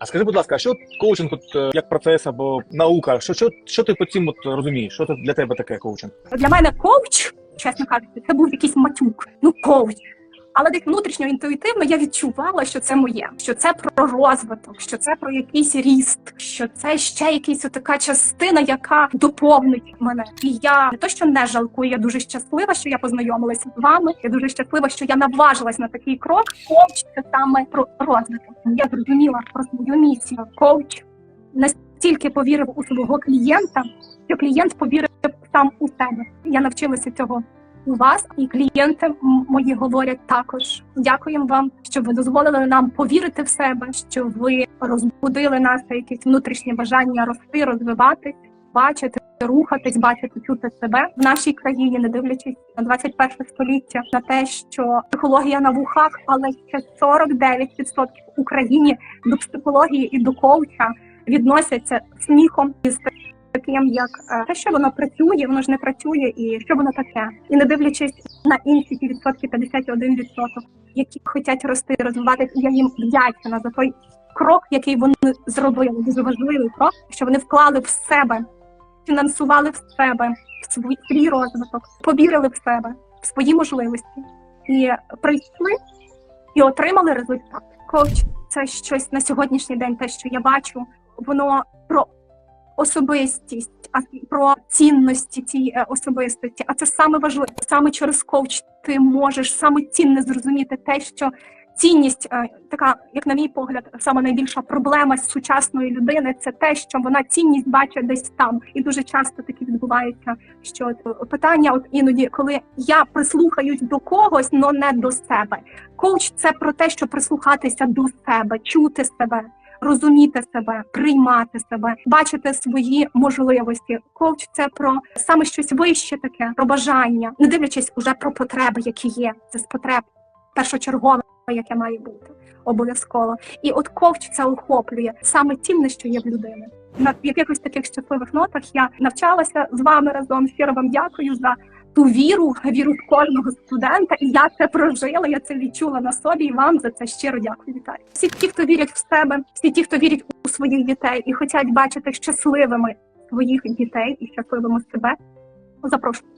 А скажи, будь ласка, а що коучинг от, е, як процес або наука? Що, що, що ти по цим от розумієш? Що це для тебе таке коучинг? Для мене коуч, чесно кажучи, це був якийсь матюк. Ну, коуч. Але десь внутрішньо інтуїтивно я відчувала, що це моє, що це про розвиток, що це про якийсь ріст, що це ще якась така частина, яка доповнить мене. І я не то, що не жалкую, я дуже щаслива, що я познайомилася з вами. Я дуже щаслива, що я наважилась на такий крок. Коуч це саме про розвиток. Я зрозуміла про свою місію. Коуч настільки повірив у свого клієнта, що клієнт повірив сам у себе. Я навчилася цього вас, і клієнти мої говорять також. Дякуємо вам, що ви дозволили нам повірити в себе, що ви розбудили нас якесь внутрішнє бажання рости, розвиватись, бачити, рухатись, бачити, чути себе в нашій країні, не дивлячись на 21 століття, на те, що психологія на вухах, але ще 49% в Україні до психології і до коуча відносяться сміхом і таким, як е, те, що воно працює, воно ж не працює, і що воно таке. І не дивлячись на інші ті відсотки, 51%, які хочуть рости, розвиватися, я їм вдячна за той крок, який вони зробили. Дуже важливий крок, що вони вклали в себе, фінансували в себе, в свій, свій розвиток, повірили в себе, в свої можливості і прийшли і отримали результат. Коуч це щось на сьогоднішній день, те, що я бачу, воно про особистість, а про цінності цієї е, особистості. А це саме важливо. Саме через коуч ти можеш саме цінне зрозуміти те, що цінність е, така, як на мій погляд, саме найбільша проблема сучасної людини це те, що вона цінність бачить десь там, і дуже часто таке відбувається. Що е, питання, от іноді, коли я прислухаюсь до когось, но не до себе. Коуч це про те, що прислухатися до себе, чути себе розуміти себе, приймати себе, бачити свої можливості. Коуч це про саме щось вище таке, про бажання, не дивлячись уже про потреби, які є. Це з потреб першочергове, яке має бути обов'язково. І от коуч це охоплює саме цінне, що є в людини. На якихось таких щасливих нотах я навчалася з вами разом. Щиро вам дякую за ту віру, віру кожного студента. І я це прожила, я це відчула на собі. І вам за це щиро дякую. Вітаю. Всі ті, хто вірять в себе, всі ті, хто вірять у своїх дітей і хочуть бачити щасливими своїх дітей і щасливими себе. Запрошую.